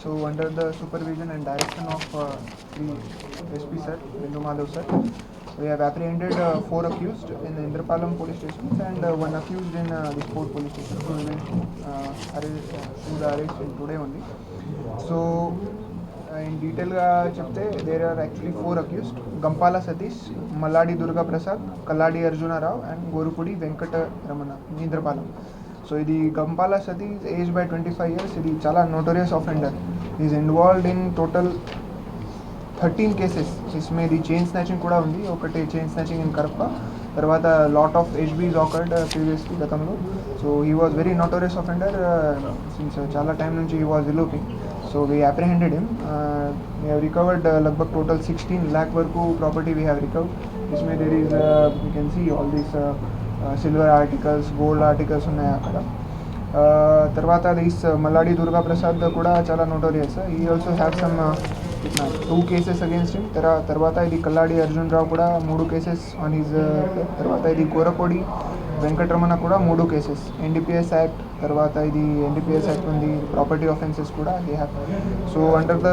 So under the supervision and direction of SP sir Bindu Madhav sir we have apprehended four accused in Indrapalem police stations and one accused in this police station arrest arrest today ఉంది so in డీటెయిల్గా చెప్తే there are actually four accused Gampala Satish Malladi Durga Prasad Kalladi Arjunarao and Gorupudi Venkata Ramana Indrapalem so ఇది Gampala Satish age by twenty five years ఇది చాలా notorious offender is involved in total thirteen cases ఇస్మే ఇది chain snatching కూడా ఉంది ఒకటి chain snatching in Karapa తర్వాత lot of HBs occurred previously గతంలో so he was very notorious offender since చాలా time నుంచి he was eloping so we apprehended him we have recovered లగ్భగ్ total sixteen lakh వరకు property we have recovered ఇస్మే there is you can see all these silver articles gold articles ఉన్నాయి అక్కడ. తర్వాత these Malladi Durga Prasad కూడా చాలా notorious ఈ also have some two cases against him తర్వా తర్వాత ఇది కల్లాడి అర్జున్ రావు కూడా మూడు కేసెస్ ఆన్ హిజ్ తర్వాత ఇది గోరపొడి వెంకటరమణ కూడా మూడు కేసెస్ ఎన్డీపీఎస్ యాక్ట్ తర్వాత ఇది ఎన్డీపీఎస్ యాక్ట్ ఉంది ప్రాపర్టీ ఆఫెన్సెస్ కూడా they have so under the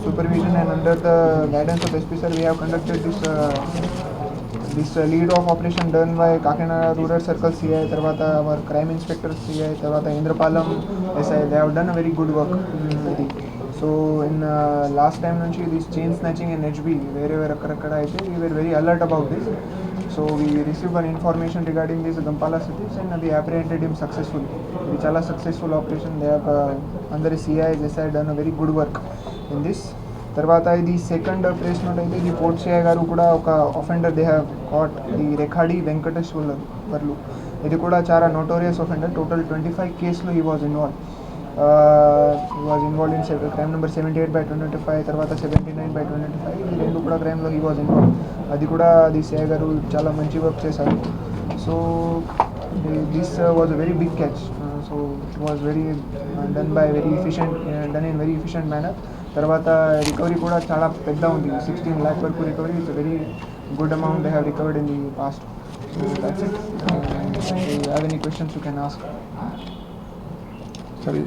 supervision and under the guidance of SP sir we have conducted this uh, uh, lead of operation done by Kakinada Rural Circle CI తర్వాత our crime inspector CI తర్వాత Indrapalem they have done a very good work. ఇది. So in last time నుంచి this chain snatching in HB వేరే వేరే అక్కడక్కడ అయితే we were very alert about this so we receive one information regarding this Gampala cities and అది apprehended him successful ఇది చాలా successful operation they అందరి CI SI done very good work in this తర్వాత ఇది సెకండ్ ప్లేస్ నుండి అయితే ఇది port గారు కూడా ఒక offender they have caught the Rekhadi Venkateswarlu. వర్లు ఇది కూడా చాలా notorious offender total twenty five కేసులో he was involve he was involve in crime number seventy eight by twenty five తర్వాత seventy nine by twenty five ఈ రెండు కూడా క్రైమ్లో ఈ was involve అది కూడా ది సిఐ గారు చాలా మంచి వర్క్ చేశారు. So this was a very big catch so it was very done by very efficient done in very efficient manner తర్వాత రికవరీ కూడా చాలా పెద్ద ఉంది. సిక్స్టీన్ ల్యాక్ వరకు recovery it's very good amount they have recovered in the past so that's it have any questions you can ask సరే